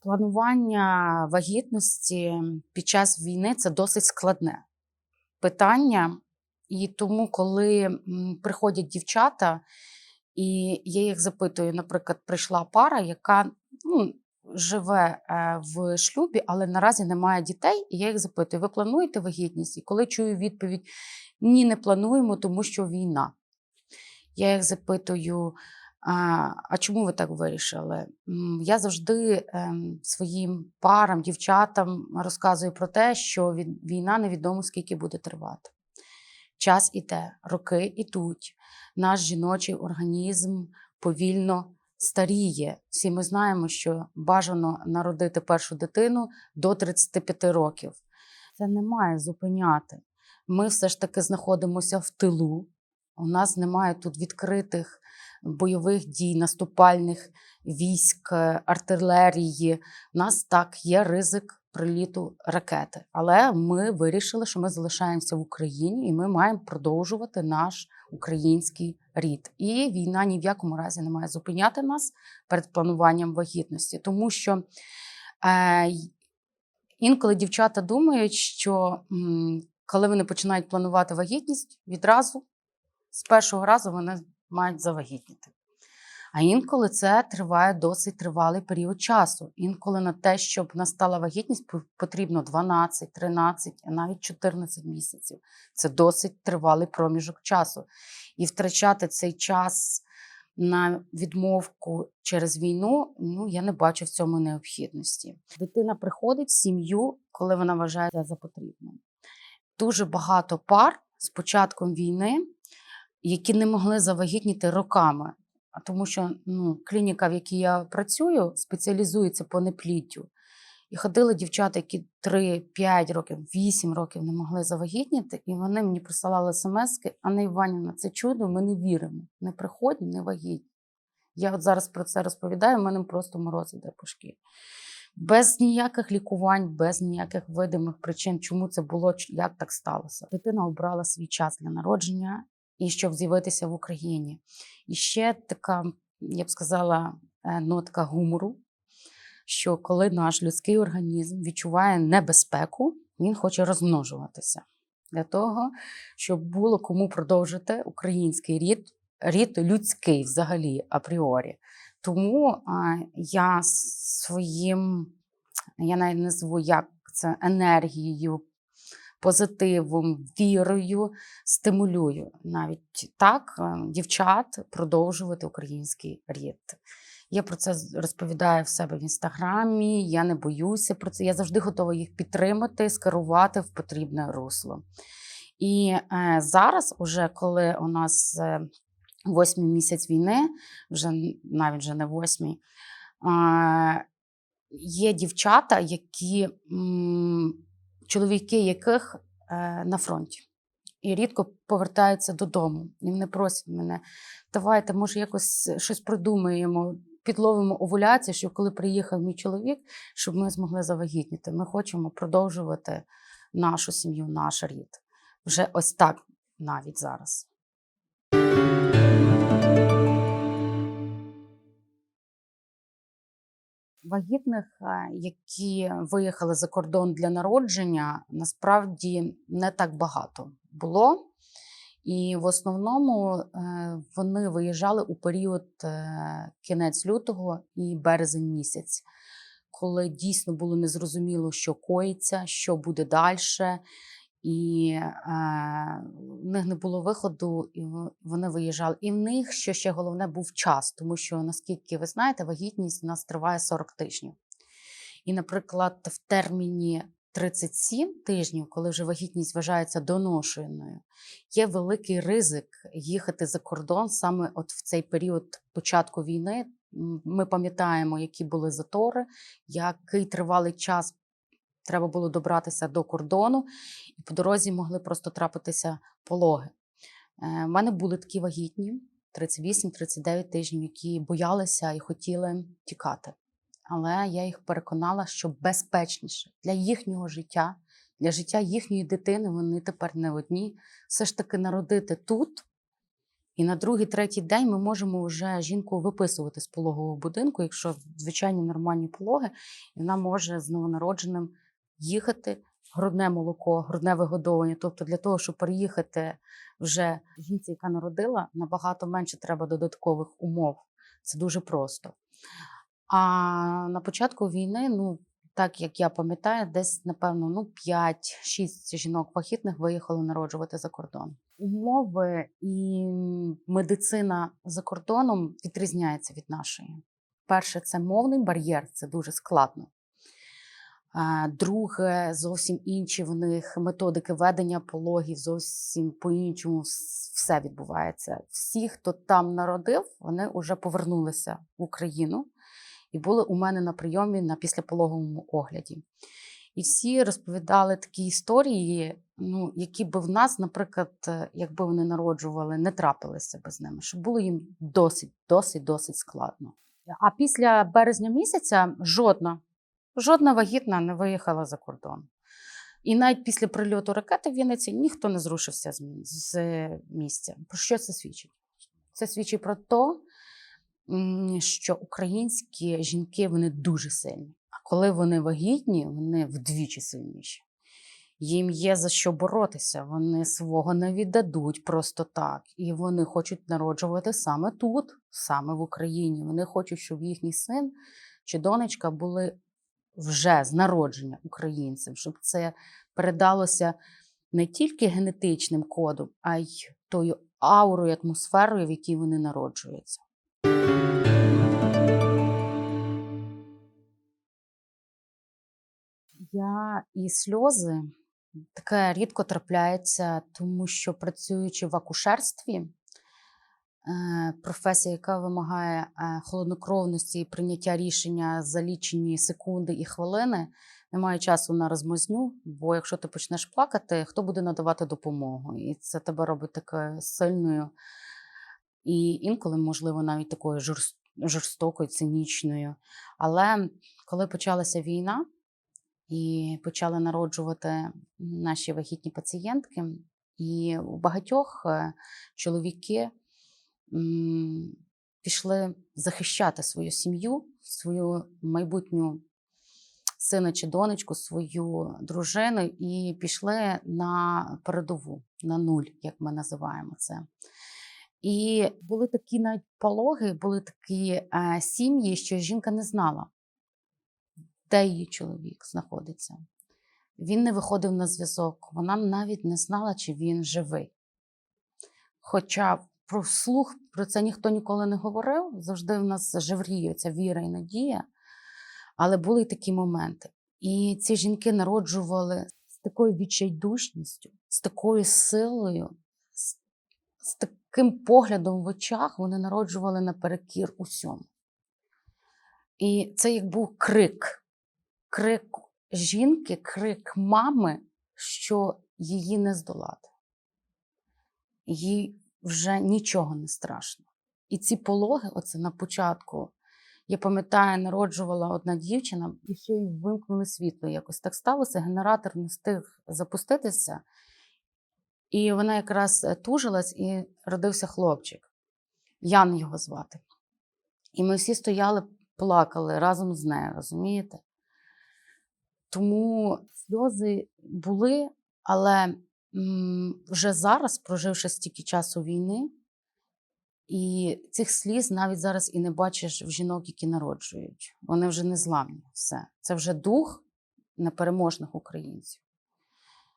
Планування вагітності під час війни це досить складне питання. І тому, коли приходять дівчата, і я їх запитую, наприклад, прийшла пара, яка ну, живе е, в шлюбі, але наразі не має дітей. І я їх запитую: ви плануєте вагітність? І коли чую відповідь Ні, не плануємо, тому що війна. Я їх запитую, а, а чому ви так вирішили? Я завжди ем, своїм парам, дівчатам розказую про те, що від- війна невідомо скільки буде тривати. Час іде, роки ідуть. Наш жіночий організм повільно старіє. Всі ми знаємо, що бажано народити першу дитину до 35 років. Це не має зупиняти. Ми все ж таки знаходимося в тилу. У нас немає тут відкритих бойових дій, наступальних військ, е, артилерії. У нас так є ризик приліту ракети. Але ми вирішили, що ми залишаємося в Україні і ми маємо продовжувати наш український рід. І війна ні в якому разі не має зупиняти нас перед плануванням вагітності, тому що е, інколи дівчата думають, що коли вони починають планувати вагітність, відразу з першого разу вони мають завагітніти. А інколи це триває досить тривалий період часу. Інколи на те, щоб настала вагітність, потрібно 12, 13, а навіть 14 місяців. Це досить тривалий проміжок часу. І втрачати цей час на відмовку через війну, ну я не бачу в цьому необхідності. Дитина приходить в сім'ю, коли вона вважає за потрібне. Дуже багато пар з початком війни, які не могли завагітніти роками. А тому що ну, клініка, в якій я працюю, спеціалізується по непліттю. І ходили дівчата, які 3-5 років, 8 років не могли завагітніти, і вони мені присилали смски, Анна Іванівна, це чудо, ми не віримо. Не приходні, не вагітні. Я от зараз про це розповідаю, в мене просто мороз іде по шкірі. Без ніяких лікувань, без ніяких видимих причин, чому це було, як так сталося. Дитина обрала свій час для народження і щоб з'явитися в Україні. І ще така, я б сказала, е, нотка гумору, що коли наш людський організм відчуває небезпеку, він хоче розмножуватися для того, щоб було кому продовжити український рід, рід людський взагалі апріорі. Тому я своїм, я навіть назву як це енергією, позитивом, вірою стимулюю навіть так е, дівчат продовжувати український рід. Я про це розповідаю в себе в інстаграмі. Я не боюся про це. Я завжди готова їх підтримати, скерувати в потрібне русло. І е, зараз, уже коли у нас е, восьмий місяць війни, вже навіть вже не восьмий, е, є дівчата, які м, чоловіки яких е, на фронті. І рідко повертаються додому. І вони просять мене, давайте, може, якось щось придумаємо, підловимо овуляцію, щоб коли приїхав мій чоловік, щоб ми змогли завагітніти. Ми хочемо продовжувати нашу сім'ю, наш рід. Вже ось так навіть зараз. Вагітних, е, які виїхали за кордон для народження, насправді не так багато було. І в основному е, вони виїжджали у період е, кінець лютого і березень місяць, коли дійсно було незрозуміло, що коїться, що буде далі. І е, в них не було виходу, і вони виїжджали. І в них, що ще головне, був час, тому що, наскільки ви знаєте, вагітність у нас триває 40 тижнів. І, наприклад, в терміні 37 тижнів, коли вже вагітність вважається доношеною, є великий ризик їхати за кордон саме от в цей період початку війни. Ми пам'ятаємо, які були затори, який тривалий час треба було добратися до кордону, і по дорозі могли просто трапитися пологи. У мене були такі вагітні 38-39 тижнів, які боялися і хотіли тікати. Але я їх переконала, що безпечніше для їхнього життя, для життя їхньої дитини, вони тепер не одні. Все ж таки народити тут І на другий, третій день ми можемо вже жінку виписувати з пологового будинку, якщо звичайні нормальні пологи, і вона може з новонародженим їхати. Грудне молоко, грудне вигодовування. Тобто, для того, щоб переїхати вже жінці, яка народила, набагато менше треба додаткових умов. Це дуже просто. А на початку війни, ну так як я пам'ятаю, десь, напевно, ну 5-6 жінок вагітних виїхали народжувати за кордон. Умови і медицина за кордоном відрізняється від нашої. Перше, це мовний бар'єр, це дуже складно. Друге, зовсім інші в них методики ведення пологів, зовсім по-іншому все відбувається. Всі, хто там народив, вони вже повернулися в Україну і були у мене на прийомі на післяпологовому огляді. І всі розповідали такі історії, ну, які би в нас, наприклад, е, якби вони народжували, не трапилися без ними, що було їм досить, досить, досить складно. А після березня місяця жодна, жодна вагітна не виїхала за кордон. І навіть після прильоту ракети в Вінниці ніхто не зрушився з е, місця. Про що це свідчить? Це свідчить про те, що українські жінки вони дуже сильні. А коли вони вагітні, вони вдвічі сильніші. Їм є за що боротися, вони свого не віддадуть просто так. І вони хочуть народжувати саме тут, саме в Україні. Вони хочуть, щоб їхній син чи донечка були вже з народження українцем, щоб це передалося не тільки генетичним кодом, а й тою аурою, атмосферою, в якій вони народжуються. Я і сльози таке рідко трапляється, тому що працюючи в акушерстві, професія, яка вимагає е, холоднокровності і прийняття рішення за лічені секунди і хвилини, немає часу на розмазню, бо якщо ти почнеш плакати, хто буде надавати допомогу? І це тебе робить такою сильною і інколи, можливо, навіть такою жорстокою, цинічною. Але коли почалася війна і почали народжувати наші вагітні пацієнтки, і у багатьох е, чоловіки пішли захищати свою сім'ю, свою майбутню сина чи донечку, свою дружину, і пішли на передову, на нуль, як ми називаємо це. І були такі навіть пологи, були такі е, сім'ї, що жінка не знала, де її чоловік знаходиться. Він не виходив на зв'язок, вона навіть не знала, чи він живий. Хоча про слух про це ніхто ніколи не говорив, завжди в нас жевріє ця віра і надія. Але були й такі моменти. І ці жінки народжували з такою відчайдушністю, з такою силою, з, з таким поглядом в очах вони народжували наперекір усьому. І це як був крик, крик жінки, крик мами, що її не здолати. Їй вже нічого не страшно. І ці пологи, оце на початку, я пам'ятаю, народжувала одна дівчина, і ще й вимкнули світло. Якось так сталося. Генератор не встиг запуститися. І вона якраз е, тужилась і родився хлопчик. Ян його звати. І ми всі стояли, плакали разом з нею, розумієте? Тому сльози були, але вже зараз, проживши стільки часу війни, і цих сліз навіть зараз і не бачиш в жінок, які народжують. Вони вже не зламні. Все. Це вже дух непереможних українців.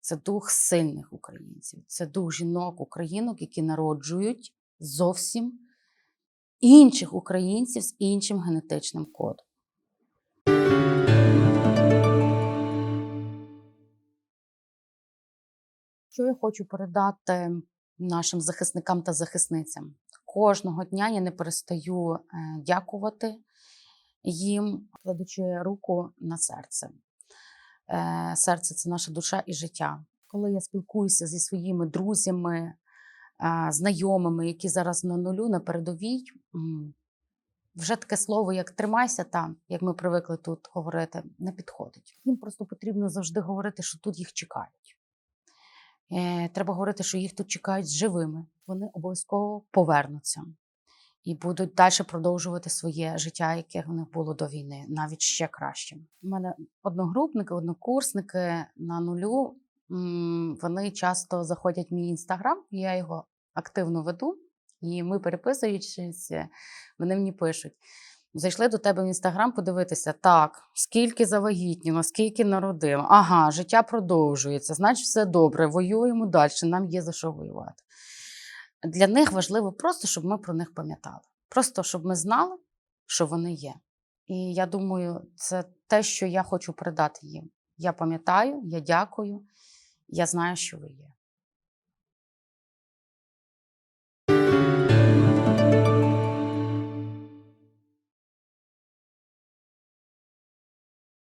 Це дух сильних українців. Це дух жінок, українок, які народжують зовсім інших українців з іншим генетичним кодом. Що я хочу передати нашим захисникам та захисницям? Кожного дня я не перестаю е, дякувати їм, кладучи руку на серце. Е, Серце це наша душа і життя. Коли я спілкуюся зі своїми друзями, е, знайомими, які зараз на нулю, на передовій, вже таке слово, як тримайся там, як ми привикли тут говорити, не підходить. Їм просто потрібно завжди говорити, що тут їх чекають. Е, Треба говорити, що їх тут чекають живими, вони обов'язково повернуться і будуть далі продовжувати своє життя, яке в них було до війни, навіть ще кращим. У мене одногрупники, однокурсники на нулю. Вони часто заходять в мій інстаграм, я його активно веду, і ми переписуючись, вони мені пишуть. Зайшли до тебе в інстаграм подивитися, так, скільки завагітніло, скільки народило. Ага, життя продовжується, значить, все добре, воюємо далі, нам є за що воювати. Для них важливо просто, щоб ми про них пам'ятали. Просто щоб ми знали, що вони є. І я думаю, це те, що я хочу передати їм. Я пам'ятаю, я дякую, я знаю, що ви є.